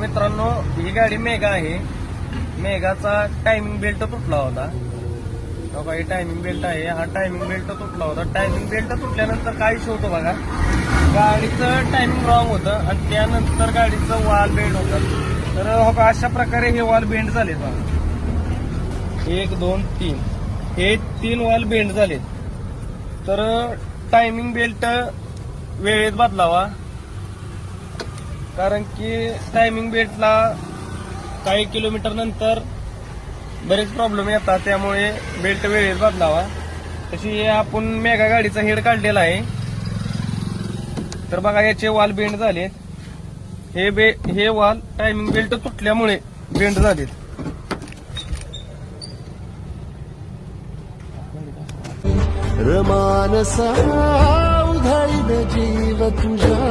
मित्रांनो ही गाडी मेगा आहे. मेगाचा टायमिंग बेल्ट तुटला होता. बघा ही टायमिंग बेल्ट आहे. हा टायमिंग बेल्ट तुटला होता. टायमिंग बेल्ट तुटल्यानंतर काय इश्यू होतो बघा. गाडीचं टायमिंग रॉंग होतं आणि त्यानंतर गाडीचं वाल बेंड होतं. तर हो बघा अशा प्रकारे हे वाल बेंड झाले बघा. एक दोन तीन. हे तीन वाल बेंड झालेत. तर टायमिंग बेल्ट वेळेत बदलावा. कारण की टायमिंग बेल्टला काही किलोमीटर नंतर बरेच प्रॉब्लेम येतात त्यामुळे बेल्ट वेळेत बदलावा. तशी आपण मेगा गाडीचा हेड काढलेला आहे. तर बघा याचे वाल बेंड झालेत. हे बे हे वाल टायमिंग बेल्ट तुटल्यामुळे बेंड झालेत. रमानसा उधळीन जीव तुझा